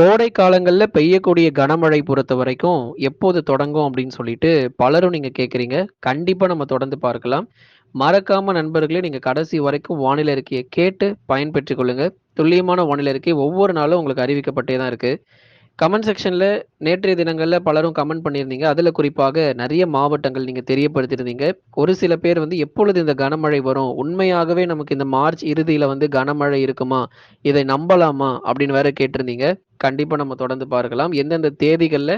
கோடை காலங்களில் பெய்யக்கூடிய கனமழை பொறுத்த வரைக்கும் எப்போது தொடங்கும் அப்படின்னு சொல்லிட்டு பலரும் நீங்கள் கேட்குறீங்க. கண்டிப்பாக நம்ம தொடர்ந்து பார்க்கலாம். மறக்காம நண்பர்களே நீங்கள் கடைசி வரைக்கும் வானிலை அறிக்கைய கேட்டு பயன்பெற்றுக் கொள்ளுங்க. துல்லியமான வானிலை அறிக்கை ஒவ்வொரு நாளும் உங்களுக்கு அறிவிக்கப்பட்டே தான் இருக்கு. கமெண்ட் செக்ஷன்ல நேற்றைய தினங்களில் பலரும் கமெண்ட் பண்ணியிருந்தீங்க. அதில் குறிப்பாக நிறைய மாவட்டங்கள் நீங்கள் தெரியப்படுத்தியிருந்தீங்க. ஒரு சில பேர் வந்து எப்பொழுது இந்த கனமழை வரும்? உண்மையாகவே நமக்கு இந்த மார்ச் இறுதியில் வந்து கனமழை இருக்குமா? இதை நம்பலாமா? அப்படின்னு வேற கேட்டிருந்தீங்க. கண்டிப்பாக நம்ம தொடர்ந்து பார்க்கலாம். எந்தெந்த தேதிகளில்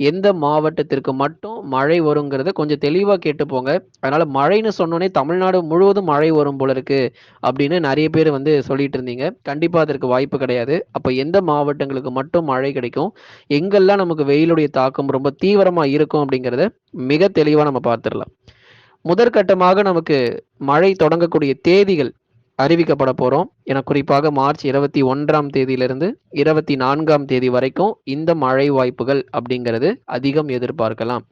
எந்த மாவட்டத்திற்கு மட்டும் மழை வருங்கிறத கொஞ்சம் தெளிவாக கேட்டு போங்க. அதனால் மழைன்னு சொன்னோனே தமிழ்நாடு முழுவதும் மழை வரும் போல இருக்கு, அப்படின்னு நிறைய பேர் வந்து சொல்லிட்டு இருந்தீங்க. கண்டிப்பாக அதற்கு வாய்ப்பு கிடையாது. அப்போ எந்த மாவட்டங்களுக்கு மட்டும் மழை கிடைக்கும்? எங்கெல்லாம் நமக்கு வெயிலுடைய தாக்கம் ரொம்ப தீவிரமாக இருக்கும் அப்படிங்கிறத மிக தெளிவாக நம்ம பார்த்துடலாம் முதற்கட்டமாக நமக்கு மழை தொடங்கக்கூடிய தேதிகள் அறிவிக்கப்பட போகிறோம் என குறிப்பாக மார்ச் 21ஆம் தேதியிலிருந்து 24ஆம் தேதி வரைக்கும் இந்த மழை வாய்ப்புகள் அப்படிங்கிறது அதிகம் எதிர்பார்க்கலாம்.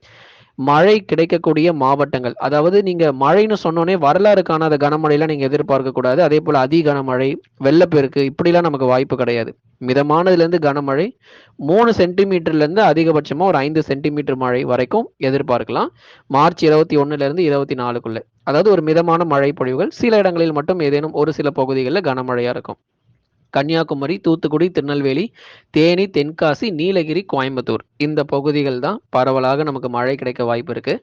மழை கிடைக்கக்கூடிய மாவட்டங்கள், அதாவது நீங்க மழைன்னு சொன்னோனே வரலாறு காணாத கனமழையெல்லாம் நீங்க எதிர்பார்க்க கூடாது. அதேபோல அதி கனமழை, வெள்ளப்பெருக்கு இப்படிலாம் நமக்கு வாய்ப்பு கிடையாது. மிதமானதுலேருந்து கனமழை மூணு சென்டிமீட்டர்லேருந்து அதிகபட்சமாக ஒரு ஐந்து சென்டிமீட்டர் மழை வரைக்கும் எதிர்பார்க்கலாம். மார்ச் 21லிருந்து 24க்குள்ள. அதாவது ஒரு மிதமான மழை பொழிவுகள். சில இடங்களில் மட்டும் ஏதேனும் ஒரு சில பகுதிகளில் கனமழையாக இருக்கும். கன்னியாகுமரி, தூத்துக்குடி, திருநெல்வேலி, தேனி, தென்காசி, நீலகிரி, கோயம்புத்தூர் இந்த பகுதிகள் தான் பரவலாக நமக்கு மழை கிடைக்க வாய்ப்பு இருக்கு.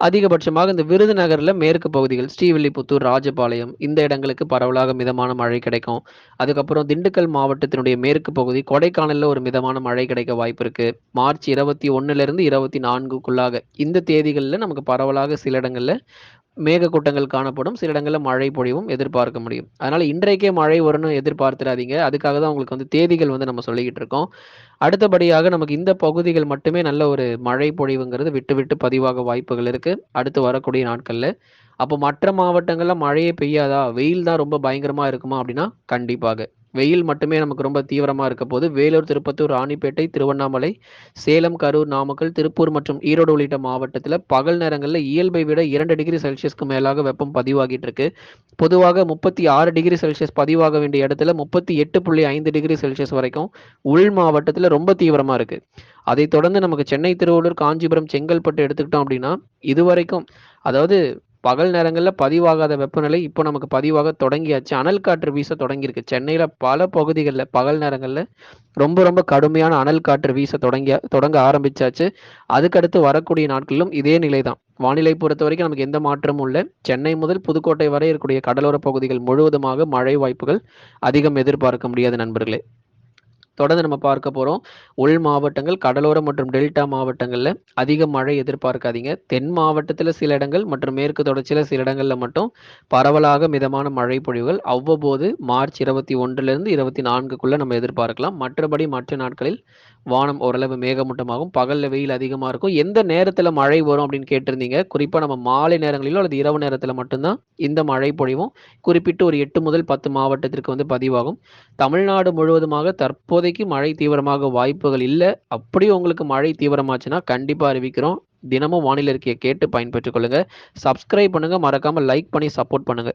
அதிகபட்சமாக இந்த விருதுநகரில் மேற்கு பகுதிகள், ஸ்ரீவில்லிபுத்தூர், ராஜபாளையம் இந்த இடங்களுக்கு பரவலாக மிதமான மழை கிடைக்கும். அதுக்கப்புறம் திண்டுக்கல் மாவட்டத்தினுடைய மேற்கு பகுதி, கொடைக்கானலில் ஒரு மிதமான மழை கிடைக்க வாய்ப்பு இருக்கு. மார்ச் 21லிருந்து 24க்குள்ளாக இந்த தேதிகளில் நமக்கு பரவலாக சில இடங்களில் மேகக்கூட்டங்கள் காணப்படும். சில இடங்களில் மழை பொழிவும் எதிர்பார்க்க முடியும். அதனால இன்றைக்கே மழை வரும்னு எதிர்பார்த்துறாதீங்க. அதுக்காக தான் உங்களுக்கு வந்து தேதிகள் வந்து நம்ம சொல்லிக்கிட்டு இருக்கோம். அடுத்தபடியாக நமக்கு இந்த பகுதிகள் மட்டுமே நல்ல ஒரு மழை பொழிவுங்கிறது விட்டு விட்டு பதிவாக வாய்ப்புகள் இருக்கு. அடுத்து வரக்கூடிய நாட்கள்ல. அப்போ மற்ற மாவட்டங்களில் மழையே பெய்யாதா? வெயில் தான் ரொம்ப பயங்கரமா இருக்குமா? அப்படின்னா கண்டிப்பாக. வெயில் மட்டுமே நமக்கு ரொம்ப தீவிரமாக இருக்க போது. வேலூர், திருப்பத்தூர், ராணிப்பேட்டை, திருவண்ணாமலை, சேலம், கரூர், நாமக்கல், திருப்பூர் மற்றும் ஈரோடு உள்ளிட்ட மாவட்டத்தில் பகல் நேரங்களில் இயல்பை விட இரண்டு டிகிரி செல்சியஸ்க்கு மேலாக வெப்பம் பதிவாகிட்டு இருக்கு. பொதுவாக 36 டிகிரி செல்சியஸ் பதிவாக வேண்டிய இடத்துல 38.5 டிகிரி செல்சியஸ் வரைக்கும் உள் மாவட்டத்தில் ரொம்ப தீவிரமாக இருக்கு. அதைத் தொடர்ந்து நமக்கு சென்னை, திருவள்ளூர், காஞ்சிபுரம், செங்கல்பட்டு எடுத்துக்கிட்டோம் அப்படின்னா, இதுவரைக்கும் அதாவது பகல் நேரங்களில் பதிவாகாத வெப்பநிலை இப்போ நமக்கு பதிவாக தொடங்கியாச்சு. அனல் காற்று வீச தொடங்கியிருக்கு. சென்னையில் பல பகுதிகளில் பகல் நேரங்களில் ரொம்ப ரொம்ப கடுமையான அனல் காற்று வீச தொடங்கிய தொடங்க ஆரம்பிச்சாச்சு. அதுக்கடுத்து வரக்கூடிய நாட்களிலும் இதே நிலை தான். வானிலை பொறுத்த வரைக்கும் நமக்கு எந்த மாற்றமும் இல்லை சென்னை முதல் புதுக்கோட்டை வரை இருக்கக்கூடிய கடலோர பகுதிகள் முழுவதுமாக மழை வாய்ப்புகள் அதிகம் எதிர்பார்க்க முடியாது நண்பர்களே. தொடர்ந்து நம்ம பார்க்க போகிறோம் உள் மாவட்டங்கள், கடலோர மற்றும் டெல்டா மாவட்டங்களில் அதிக மழை எதிர்பார்க்காதீங்க. தென் மாவட்டத்தில் சில இடங்கள் மற்றும் மேற்கு தொடர்ச்சியில சில இடங்களில் மட்டும் பரவலாக மிதமான மழை பொழிவுகள் அவ்வப்போது மார்ச் 21லிருந்து 24க்குள்ள நம்ம எதிர்பார்க்கலாம். மற்றபடி மற்ற நாட்களில் வானம் ஓரளவு மேகமூட்டமாகும். பகலில் வெயில் அதிகமாக இருக்கும். எந்த நேரத்தில் மழை வரும் அப்படின்னு கேட்டிருந்தீங்க. குறிப்பாக நம்ம மாலை நேரங்களிலோ அல்லது இரவு நேரத்தில் மட்டும்தான் இந்த மழை பொழிவும் குறிப்பிட்டு ஒரு எட்டு முதல் 10 மாவட்டத்திற்கு வந்து பதிவாகும். தமிழ்நாடு முழுவதுமாக தற்போது இப்போதைக்கு மழை தீவிரமாக வாய்ப்புகள் இல்ல. அப்படியே உங்களுக்கு மழை தீவிரமாச்சுன்னா கண்டிப்பா அறிவிக்கிறோம். தினமும் வானிலை இருக்கையை கேட்டு பயன்பெற்றுக் கொள்ளுங்க. சப்ஸ்கிரைப் பண்ணுங்க. மறக்காம லைக் பண்ணி சப்போர்ட் பண்ணுங்க.